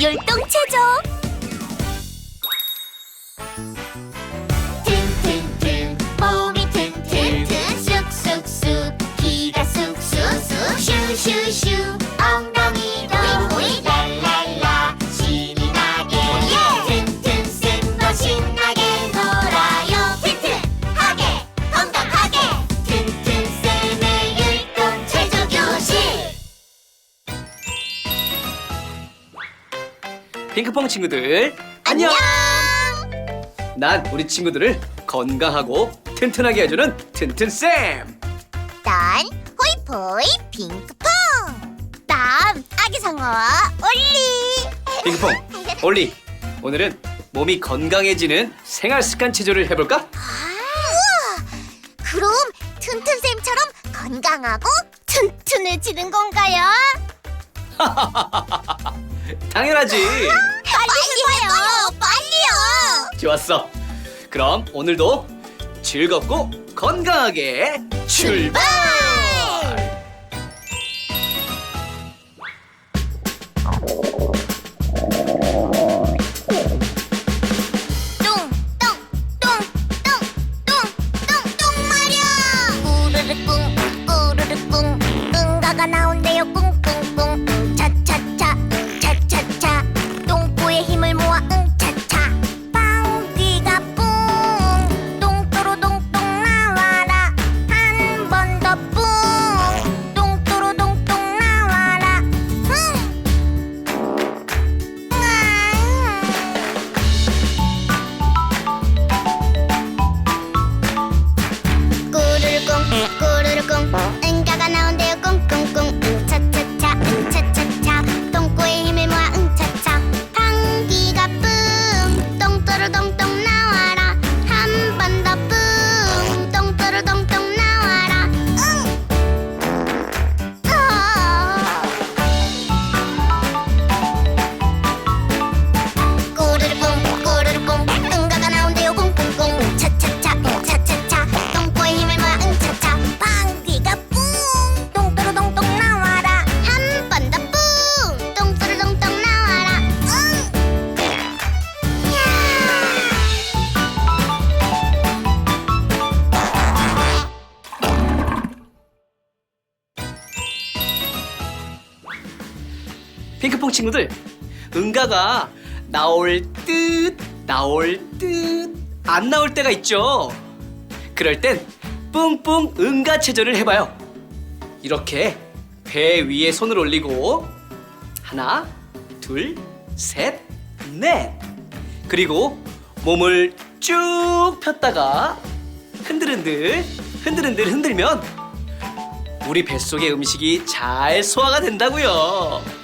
율동체조 핑크퐁 친구들 안녕. 난 우리 친구들을 건강하고 튼튼하게 해주는 튼튼 쌤. 난 호이포이 핑크퐁 난 아기 상어와 올리 핑크퐁, 올리. 오늘은 몸이 건강해지는 생활 습관 체조를 해볼까? 우와 그럼 튼튼쌤처럼 건강하고 튼튼해지는 건가요? 당연하지. 빨리 해봐요 빨리요 좋았어. 그럼 오늘도 즐겁고 건강하게 출발. 핑크퐁 친구들, 응가가 나올 듯, 나올 듯, 안 나올 때가 있죠. 그럴 땐 뿡뿡 응가 체조를 해봐요. 이렇게 배 위에 손을 올리고 하나, 둘, 셋, 넷. 그리고 몸을 쭉 폈다가 흔들흔들, 흔들흔들 흔들면 우리 뱃속의 음식이 잘 소화가 된다고요.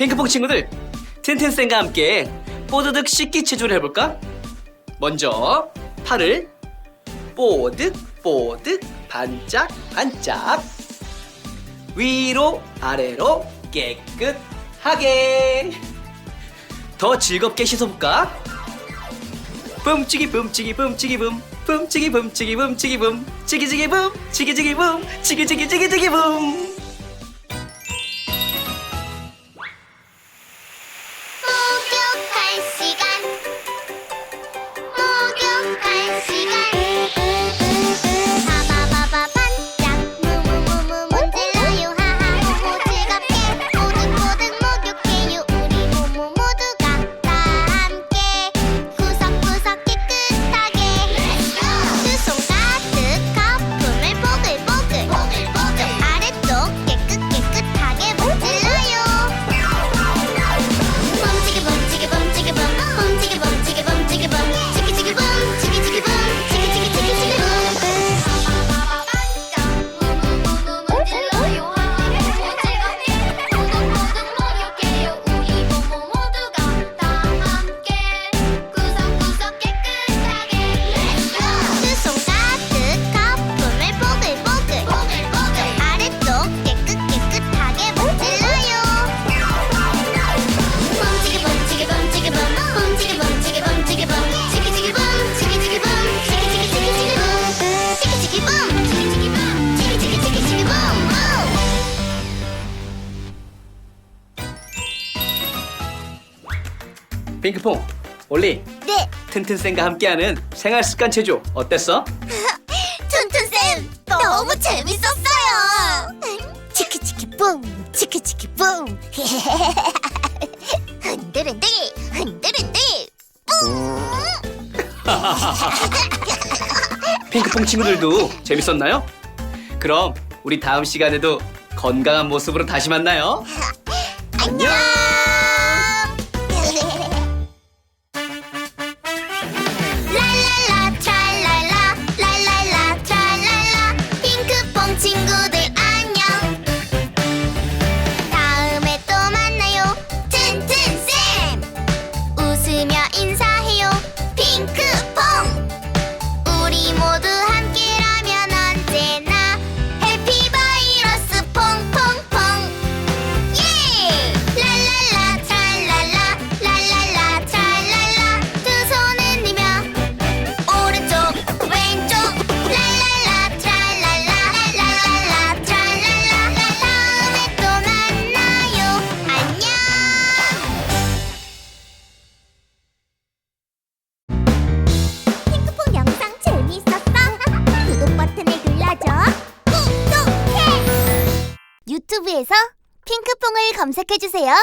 핑크퐁 친구들 틴틴쌤과 함께 뽀드득 씻기 체조를 해볼까? 먼저 팔을 뽀득 뽀득 반짝 반짝. 위로 아래로 깨끗하게. 더 즐겁게 씻어볼까? 뿜치기 뿜치기 뿜치기 붐. 뿜치기 뿜치기 뿜치기 뿜 치기지기 뿜 치기지기 뿜 치기지기 붐. 치기지기 치기지기 치기지기 치기지기 치기지기 치기지기 She got 핑크퐁, 올리, 네, 튼튼쌤과 함께하는 생활습관 체조 어땠어? 튼튼쌤 너무, 재밌었어요. 치키치키 뿡, 치키치키 뿡. 흔들흔들, 흔들흔들. 핑크퐁 친구들도 재밌었나요? 그럼 우리 다음 시간에도 건강한 모습으로 다시 만나요. 안녕. 해주세요.